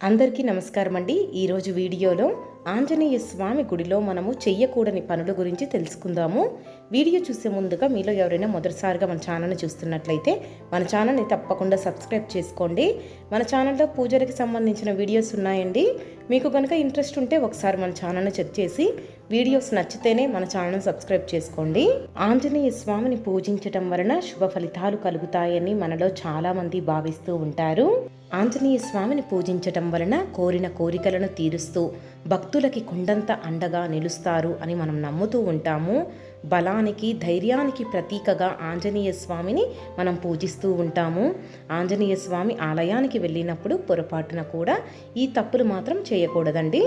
అందరికీ నమస్కారం అండి ఈరోజు వీడియోలో ఆంజనేయ స్వామి గుడిలో మనము చెయ్యకూడని పనుల గురించి తెలుసుకుందాము. వీడియో చూసే ముందుగా మీలో ఎవరైనా మొదటిసారిగా మన ఛానల్ని చూస్తున్నట్లయితే మన ఛానల్ని తప్పకుండా సబ్స్క్రైబ్ చేసుకోండి. మన ఛానల్లో పూజలకి సంబంధించిన వీడియోస్ ఉన్నాయండి. మీకు కనుక ఇంట్రెస్ట్ ఉంటే ఒకసారి మన ఛానల్ని చెక్ చేసి వీడియోస్ నచ్చితేనే మన ఛానల్ని సబ్స్క్రైబ్ చేసుకోండి. ఆంజనేయ స్వామిని పూజించటం వలన శుభ ఫలితాలు కలుగుతాయని మనలో చాలామంది భావిస్తూ ఉంటారు. ఆంజనేయ స్వామిని పూజించటం వలన కోరిన కోరికలను తీరుస్తూ భక్తులకి కొండంత అండగా నిలుస్తారు అని మనం నమ్ముతూ ఉంటాము. బలానికి ధైర్యానికి ప్రతీకగా ఆంజనేయ స్వామిని మనం పూజిస్తూ ఉంటాము. ఆంజనేయ స్వామి ఆలయానికి వెళ్ళినప్పుడు పొరపాటున కూడా ఈ తప్పులు మాత్రం చేయకూడదండి.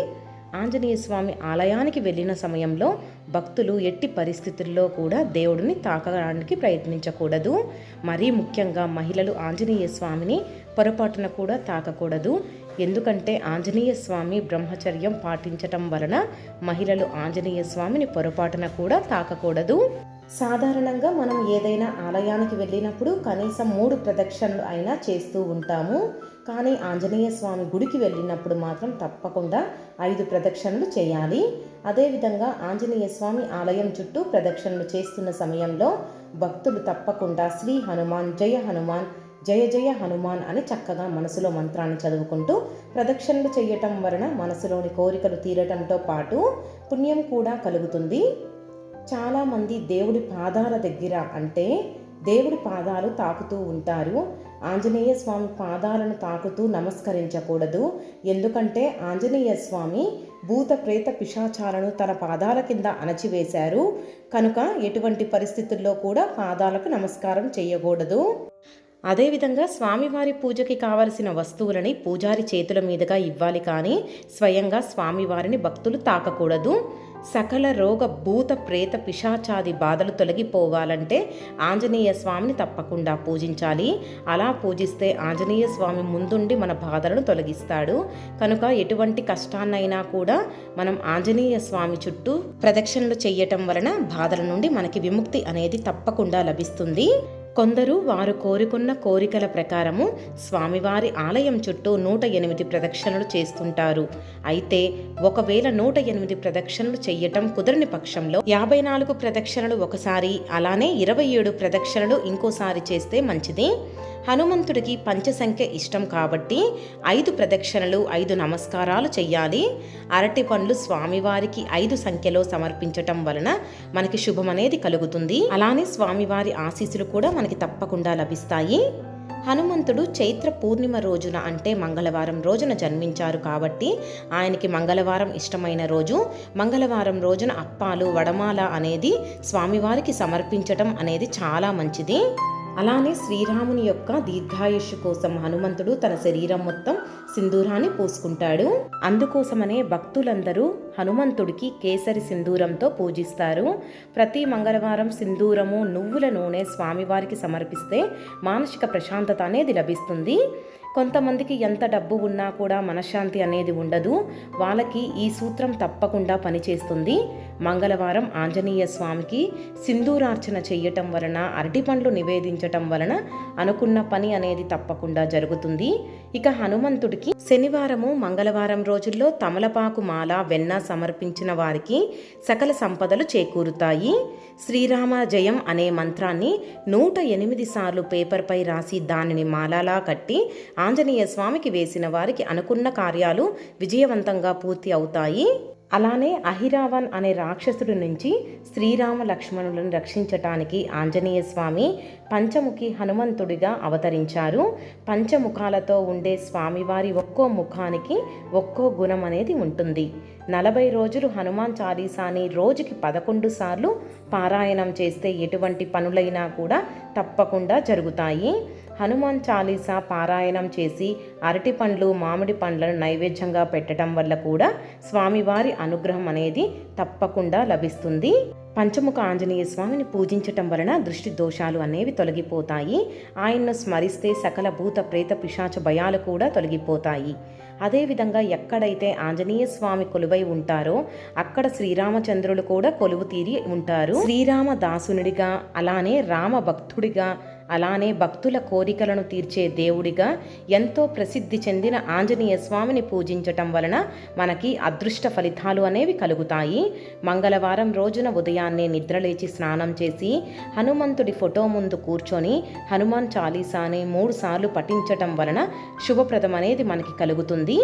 ఆంజనేయ స్వామి ఆలయానికి వెళ్ళిన సమయంలో భక్తులు ఎట్టి పరిస్థితుల్లో కూడా దేవుడిని తాకడానికి ప్రయత్నించకూడదు. మరీ ముఖ్యంగా మహిళలు ఆంజనేయ స్వామిని పొరపాటున కూడా తాకకూడదు. ఎందుకంటే ఆంజనేయ స్వామి బ్రహ్మచర్యం పాటించటం వలన మహిళలు ఆంజనేయ స్వామిని పొరపాటున కూడా తాకకూడదు. సాధారణంగా మనం ఏదైనా ఆలయానికి వెళ్ళినప్పుడు కనీసం మూడు ప్రదక్షిణలు అయినా చేస్తూ ఉంటాము. కానీ ఆంజనేయ స్వామి గుడికి వెళ్ళినప్పుడు మాత్రం తప్పకుండా ఐదు ప్రదక్షిణలు చేయాలి. అదేవిధంగా ఆంజనేయ స్వామి ఆలయం చుట్టూ ప్రదక్షిణలు చేస్తున్న సమయంలో భక్తులు తప్పకుండా శ్రీ హనుమాన్ జయ హనుమాన్ జయ జయ హనుమాన్ అని చక్కగా మనసులో మంత్రాన్ని చదువుకుంటూ ప్రదక్షిణలు చేయటం వలన మనసులోని కోరికలు తీరటంతో పాటు పుణ్యం కూడా కలుగుతుంది. చాలామంది దేవుడి పాదాల దగ్గర అంటే దేవుడి పాదాలు తాకుతూ ఉంటారు. ఆంజనేయ స్వామి పాదాలను తాకుతూ నమస్కరించకూడదు. ఎందుకంటే ఆంజనేయ స్వామి భూత ప్రేత పిశాచాలను తన పాదాల కింద అణచివేశారు. కనుక ఎటువంటి పరిస్థితుల్లో కూడా పాదాలకు నమస్కారం చేయకూడదు. అదేవిధంగా స్వామివారి పూజకి కావలసిన వస్తువులని పూజారి చేతుల మీదుగా ఇవ్వాలి కానీ స్వయంగా స్వామివారిని భక్తులు తాకకూడదు. సకల రోగ భూత ప్రేత పిశాచాది బాధలు తొలగిపోవాలంటే ఆంజనేయ స్వామిని తప్పకుండా పూజించాలి. అలా పూజిస్తే ఆంజనేయ స్వామి ముందుండి మన బాధలను తొలగిస్తాడు. కనుక ఎటువంటి కష్టాన్నైనా కూడా మనం ఆంజనేయ స్వామి చుట్టూ ప్రదక్షిణలు చేయటం వలన బాధల నుండి మనకి విముక్తి అనేది తప్పకుండా లభిస్తుంది. కొందరు వారు కోరుకున్న కోరికల ప్రకారము స్వామివారి ఆలయం చుట్టూ నూట ఎనిమిది ప్రదక్షిణలు చేస్తుంటారు. అయితే ఒకవేళ నూట ఎనిమిది ప్రదక్షిణలు చెయ్యటం కుదరని పక్షంలో యాభై నాలుగు ప్రదక్షిణలు ఒకసారి అలానే ఇరవై ఏడు ప్రదక్షిణలు ఇంకోసారి చేస్తే మంచిది? హనుమంతుడికి పంచసంఖ్య ఇష్టం కాబట్టి ఐదు ప్రదక్షిణలు ఐదు నమస్కారాలు చెయ్యాలి. అరటి పండ్లు స్వామివారికి ఐదు సంఖ్యలో సమర్పించటం వలన మనకి శుభమనేది కలుగుతుంది. అలానే స్వామివారి ఆశీస్సులు కూడా మనకి తప్పకుండా లభిస్తాయి. హనుమంతుడు చైత్ర పూర్ణిమ రోజున అంటే మంగళవారం రోజున జన్మించారు కాబట్టి ఆయనకి మంగళవారం ఇష్టమైన రోజు. మంగళవారం రోజున అప్పాలు వడమాల అనేది స్వామివారికి సమర్పించటం అనేది చాలా మంచిది. అలానే శ్రీరాముని యొక్క దీర్ఘాయుష్యు కోసం హనుమంతుడు తన శరీరం మొత్తం సింధూరాన్ని పూసుకుంటాడు. అందుకోసమనే భక్తులందరూ హనుమంతుడికి కేసరి సింధూరంతో పూజిస్తారు. ప్రతి మంగళవారం సింధూరము నువ్వుల నూనె స్వామివారికి సమర్పిస్తే మానసిక ప్రశాంతత అనేది లభిస్తుంది. కొంతమందికి ఎంత డబ్బు ఉన్నా కూడా మనశ్శాంతి అనేది ఉండదు. వాళ్ళకి ఈ సూత్రం తప్పకుండా పనిచేస్తుంది. మంగళవారం ఆంజనేయ స్వామికి సింధూరార్చన చేయటం వలన అరటి పండ్లు నివేదించటం వలన అనుకున్న పని అనేది తప్పకుండా జరుగుతుంది. ఇక హనుమంతుడికి శనివారము మంగళవారం రోజుల్లో తమలపాకు మాల వెన్న సమర్పించిన వారికి సకల సంపదలు చేకూరుతాయి. శ్రీరామ జయం అనే మంత్రాన్ని నూట ఎనిమిది సార్లు పేపర్పై రాసి దానిని మాలాలా కట్టి ఆంజనేయ స్వామికి వేసిన వారికి అనుకున్న కార్యాలు విజయవంతంగా పూర్తి అవుతాయి. అలానే అహిరావన్ అనే రాక్షసుడి నుంచి శ్రీరామ లక్ష్మణులను రక్షించటానికి ఆంజనేయ స్వామి పంచముఖి హనుమంతుడిగా అవతరించారు. పంచముఖాలతో ఉండే స్వామివారి ఒక్కో ముఖానికి ఒక్కో గుణం అనేది ఉంటుంది. నలభై రోజులు హనుమాన్ చాలీసాని రోజుకి పదకొండు సార్లు పారాయణం చేస్తే ఎటువంటి పనులైనా కూడా తప్పకుండా జరుగుతాయి. హనుమాన్ చాలీసా పారాయణం చేసి అరటి పండ్లు మామిడి పండ్లను నైవేద్యంగా పెట్టడం వల్ల కూడా స్వామివారి అనుగ్రహం అనేది తప్పకుండా లభిస్తుంది. పంచముఖ ఆంజనేయ స్వామిని పూజించటం వలన దృష్టి దోషాలు అనేవి తొలగిపోతాయి. ఆయన్ను స్మరిస్తే సకల భూత ప్రేత పిశాచ భయాలు కూడా తొలగిపోతాయి. అదేవిధంగా ఎక్కడైతే ఆంజనేయ స్వామి కొలువై ఉంటారో అక్కడ శ్రీరామచంద్రులు కూడా కొలువు తీరి ఉంటారు. శ్రీరామ దాసునుడిగా అలానే రామ భక్తుడిగా అలానే భక్తుల కోరికలను తీర్చే దేవుడిగా ఎంతో ప్రసిద్ధి చెందిన ఆంజనేయ స్వామిని పూజించటం వలన మనకి అదృష్ట ఫలితాలు అనేవి కలుగుతాయి. మంగళవారం రోజున ఉదయాన్నే నిద్రలేచి స్నానం చేసి హనుమంతుడి ఫోటో ముందు కూర్చొని హనుమాన్ చాలీసాని మూడు సార్లు పఠించటం వలన శుభప్రదం అనేది మనకి కలుగుతుంది.